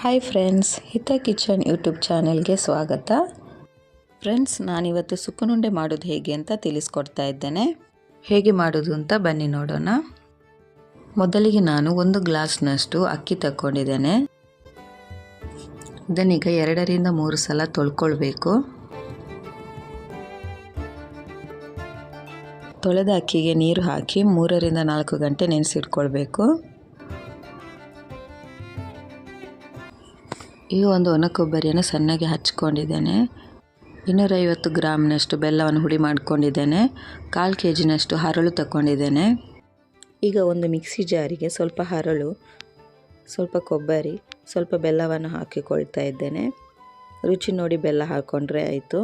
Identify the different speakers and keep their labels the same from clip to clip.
Speaker 1: Hi friends Hita kitchen YouTube ಚಾನೆಲ್ಗೆ ಸ್ವಾಗತ. Friends ನಾನಿವತ್ತು ಸುಕ್ಕನುಂಡೆ ಮಾಡೋದು ಹೇಗೆ ಅಂತ ತಿಳಿಸ್ಕೊಡ್ತಾ ಇದ್ದೇನೆ. ಹೇಗೆ ಮಾಡೋದು ಅಂತ ಬನ್ನಿ ನೋಡೋಣ. ಮೊದಲಿಗೆ ನಾನು ಒಂದು ಗ್ಲಾಸ್ನಷ್ಟು ಅಕ್ಕಿ ತಗೊಂಡಿದ್ದೇನೆ ಇದನ್ನೀಗ ಎರಡರಿಂದ ಮೂರು ಸಲ ತೊಳ್ಕೊಳ್ಬೇಕು. ತೊಳೆದ ಅಕ್ಕಿಗೆ ನೀರು ಹಾಕಿ ಮೂರರಿಂದ ನಾಲ್ಕು ಗಂಟೆ ನೆನೆಸಿಟ್ಕೊಳ್ಬೇಕು. ಈಗ ಒಂದು ಒಣ ಕೊಬ್ಬರಿಯನ್ನು ಸಣ್ಣಗೆ ಹಚ್ಕೊಂಡಿದ್ದೇನೆ. ಇನ್ನೂರೈವತ್ತು ಗ್ರಾಮ್ನಷ್ಟು ಬೆಲ್ಲವನ್ನು ಹುಡಿ ಮಾಡಿಕೊಂಡಿದ್ದೇನೆ. ಕಾಲು ಕೆ ಜಿನಷ್ಟು ಹರಳು ತಗೊಂಡಿದ್ದೇನೆ ಈಗ ಒಂದು ಮಿಕ್ಸಿ ಜಾರಿಗೆ ಸ್ವಲ್ಪ ಹರಳು, ಸ್ವಲ್ಪ ಕೊಬ್ಬರಿ, ಸ್ವಲ್ಪ ಬೆಲ್ಲವನ್ನು ಹಾಕಿಕೊಳ್ತಾ ಇದ್ದೇನೆ. ರುಚಿ ನೋಡಿ ಬೆಲ್ಲ ಹಾಕ್ಕೊಂಡ್ರೆ ಆಯಿತು.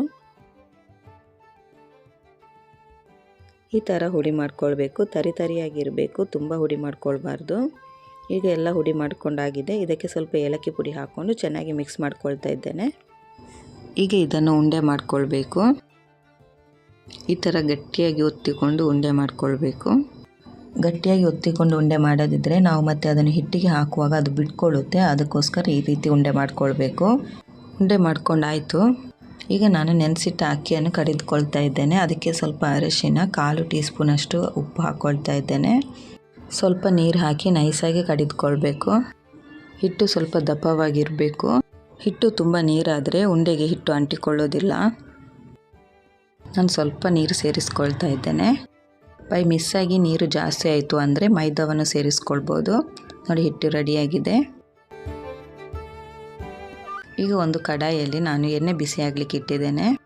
Speaker 1: ಈ ಥರ ಹುಡಿ ಮಾಡ್ಕೊಳ್ಬೇಕು. ತರಿ ತರಿಯಾಗಿರಬೇಕು. ತುಂಬ ಹುಡಿ ಮಾಡ್ಕೊಳ್ಬಾರ್ದು. ಈಗ ಎಲ್ಲ ಹುಡಿ ಮಾಡ್ಕೊಂಡಾಗಿದೆ. ಇದಕ್ಕೆ ಸ್ವಲ್ಪ ಏಲಕ್ಕಿ ಪುಡಿ ಹಾಕ್ಕೊಂಡು ಚೆನ್ನಾಗಿ ಮಿಕ್ಸ್ ಮಾಡ್ಕೊಳ್ತಾ ಇದ್ದೇನೆ. ಈಗ ಇದನ್ನು ಉಂಡೆ ಮಾಡಿಕೊಳ್ಬೇಕು. ಈ ಥರ ಗಟ್ಟಿಯಾಗಿ ಒತ್ತಿಕೊಂಡು ಉಂಡೆ ಮಾಡಿಕೊಳ್ಬೇಕು. ಗಟ್ಟಿಯಾಗಿ ಒತ್ತಿಕೊಂಡು ಉಂಡೆ ಮಾಡೋದಿದ್ದರೆ ನಾವು ಮತ್ತೆ ಅದನ್ನು ಹಿಟ್ಟಿಗೆ ಹಾಕುವಾಗ ಅದು ಬಿಟ್ಕೊಳ್ಳುತ್ತೆ. ಅದಕ್ಕೋಸ್ಕರ ಈ ರೀತಿ ಉಂಡೆ ಮಾಡಿಕೊಳ್ಬೇಕು. ಉಂಡೆ ಮಾಡ್ಕೊಂಡಾಯಿತು. ಈಗ ನಾನು ನೆನೆಸಿಟ್ಟ ಅಕ್ಕಿಯನ್ನು ಕಡಿದುಕೊಳ್ತಾ ಇದ್ದೇನೆ. ಅದಕ್ಕೆ ಸ್ವಲ್ಪ ಅರಿಶಿನ, ಕಾಲು ಟೀ ಸ್ಪೂನಷ್ಟು ಉಪ್ಪು ಹಾಕ್ಕೊಳ್ತಾ ಇದ್ದೇನೆ. ಸ್ವಲ್ಪ ನೀರು ಹಾಕಿ ನೈಸಾಗಿ ಕಡಿದುಕೊಳ್ಬೇಕು. ಹಿಟ್ಟು ಸ್ವಲ್ಪ ದಪ್ಪವಾಗಿರಬೇಕು. ಹಿಟ್ಟು ತುಂಬ ನೀರಾದರೆ ಉಂಡೆಗೆ ಹಿಟ್ಟು ಅಂಟಿಕೊಳ್ಳೋದಿಲ್ಲ. ನಾನು ಸ್ವಲ್ಪ ನೀರು ಸೇರಿಸ್ಕೊಳ್ತಾ ಇದ್ದೇನೆ. ಬೈ ಮಿಸ್ಸಾಗಿ ನೀರು ಜಾಸ್ತಿ ಆಯಿತು ಅಂದರೆ ಮೈದಾವನ್ನು ಸೇರಿಸ್ಕೊಳ್ಬೋದು. ನೋಡಿ ಹಿಟ್ಟು ರೆಡಿಯಾಗಿದೆ. ಈಗ ಒಂದು ಕಡಾಯಿಯಲ್ಲಿ ನಾನು ಎಣ್ಣೆ ಬಿಸಿ ಆಗಲಿಕ್ಕೆ ಇಟ್ಟಿದ್ದೇನೆ.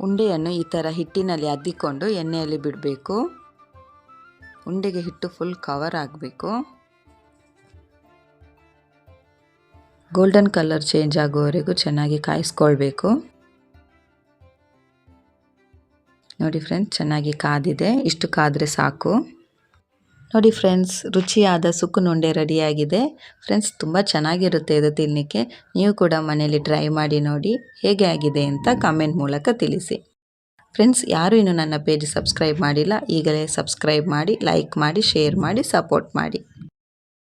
Speaker 1: ಉಂಡೆಯನ್ನು ಈ ಥರ ಹಿಟ್ಟಿನಲ್ಲಿ ಅದ್ದಿಕೊಂಡು ಎಣ್ಣೆಯಲ್ಲಿ ಬಿಡಬೇಕು. ಉಂಡೆಗೆ ಹಿಟ್ಟು ಫುಲ್ ಕವರ್ ಆಗಬೇಕು. ಗೋಲ್ಡನ್ ಕಲರ್ ಚೇಂಜ್ ಆಗೋವರೆಗೂ ಚೆನ್ನಾಗಿ ಕಾಯಿಸ್ಕೊಳ್ಬೇಕು. ನೋಡಿ ಫ್ರೆಂಡ್ಸ್ ಚೆನ್ನಾಗಿ ಕಾದಿದೆ. ಇಷ್ಟು ಕಾದರೆ ಸಾಕು. ನೋಡಿ ಫ್ರೆಂಡ್ಸ್ ರುಚಿಯಾದ ಸುಕ್ಕುನುಂಡೆ ರೆಡಿಯಾಗಿದೆ. ಫ್ರೆಂಡ್ಸ್ ತುಂಬ ಚೆನ್ನಾಗಿರುತ್ತೆ ಇದು ತಿನ್ನಲಿಕ್ಕೆ ನೀವು ಕೂಡ ಮನೆಯಲ್ಲಿ ಟ್ರೈ ಮಾಡಿ ನೋಡಿ ಹೇಗೆ ಆಗಿದೆ ಅಂತ ಕಮೆಂಟ್ ಮೂಲಕ ತಿಳಿಸಿ. ಫ್ರೆಂಡ್ಸ್, ಯಾರು ಇನ್ನೂ ನನ್ನ ಪೇಜ್ ಸಬ್ಸ್ಕ್ರೈಬ್ ಮಾಡಿಲ್ಲ. ಈಗಲೇ ಸಬ್ಸ್ಕ್ರೈಬ್ ಮಾಡಿ, ಲೈಕ್ ಮಾಡಿ, ಶೇರ್ ಮಾಡಿ, ಸಪೋರ್ಟ್ ಮಾಡಿ.